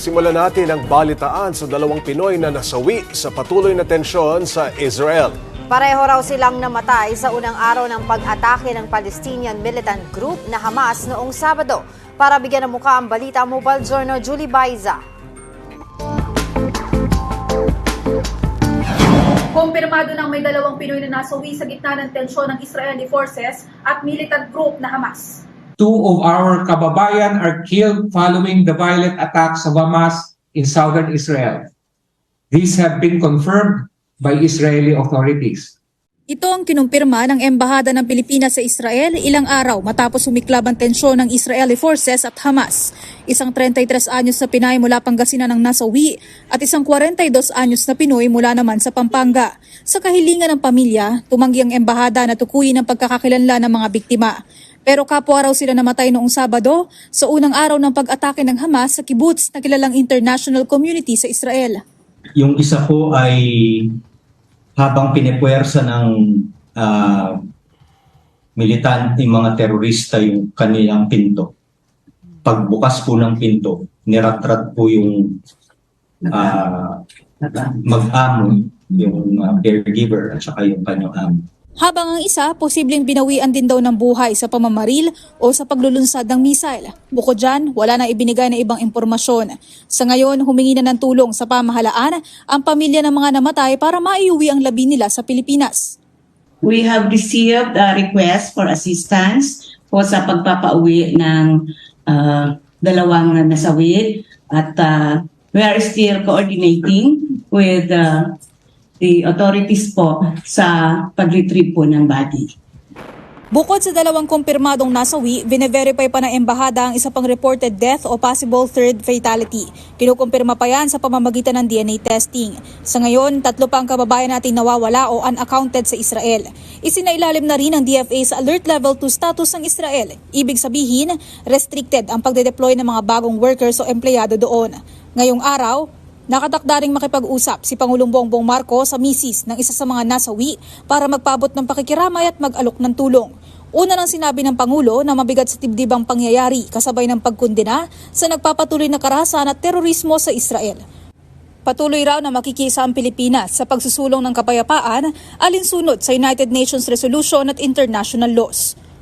Simulan natin ang balitaan sa dalawang Pinoy na nasawi sa patuloy na tensyon sa Israel. Pareho raw silang namatay sa unang araw ng pag-atake ng Palestinian militant group na Hamas noong Sabado. Para bigyan ng muka ang balita, Mobile Journal Julie Baiza. Kumpirmado ng may dalawang Pinoy na nasawi sa gitna ng tensyon ng Israeli forces at militant group na Hamas. Two of our kababayan are killed following the violent attacks of Hamas in southern Israel. These have been confirmed by Israeli authorities. Ito ang kinumpirma ng Embahada ng Pilipinas sa Israel ilang araw matapos sumiklab ang tensyon ng Israeli forces at Hamas. Isang 33 anyos na Pinay mula Pangasinan ang nasawi at isang 42 anyos na Pinoy mula naman sa Pampanga. Sa kahilingan ng pamilya, tumanggi ang Embahada na tukuyin ang pagkakakilanlan ng mga biktima. Pero kapwa raw sila namatay noong Sabado sa unang araw ng pag-atake ng Hamas sa kibbutz na kilalang international community sa Israel. Yung isa po ay habang pinipwersa ng ah, militant yung mga terorista yung kanilang pinto. Pagbukas po ng pinto, niratrat po yung ah, mag-amo, yung ah, caregiver at saka yung kanyang amo. Habang ang isa, posibleng binawian din daw ng buhay sa pamamaril o sa paglulunsad ng missile. Bukod dyan, wala na ibinigay na ibang impormasyon. Sa ngayon, humingi na ng tulong sa pamahalaan ang pamilya ng mga namatay para maiuwi ang labi nila sa Pilipinas. We have received a request for assistance po sa pagpapauwi ng ah, dalawang nasawi at ah, we are still coordinating with ah, the authorities po sa pag-retrieve po ng body. Bukod sa dalawang kumpirmadong nasawi, bine-verify pa ng embahada ang isa pang reported death o possible third fatality. Kinukumpirma pa yan sa pamamagitan ng DNA testing. Sa ngayon, tatlo pa ang kababayan nating nawawala o unaccounted sa Israel. Isinailalim na rin ng DFA sa Alert Level 2 status ng Israel. Ibig sabihin, restricted ang pagde-deploy ng mga bagong workers o empleyado doon. Ngayong araw, Nakatakda ring makipag-usap si Pangulong Bongbong Marcos sa misis ng isa sa mga nasawi para magpabot ng pakikiramay at mag-alok ng tulong. Una nang sinabi ng Pangulo na mabigat sa tibdibang pangyayari kasabay ng pagkundina sa nagpapatuloy na karahasan at terorismo sa Israel. Patuloy raw na makikisa ang Pilipinas sa pagsusulong ng kapayapaan alinsunod sa United Nations Resolution at international laws.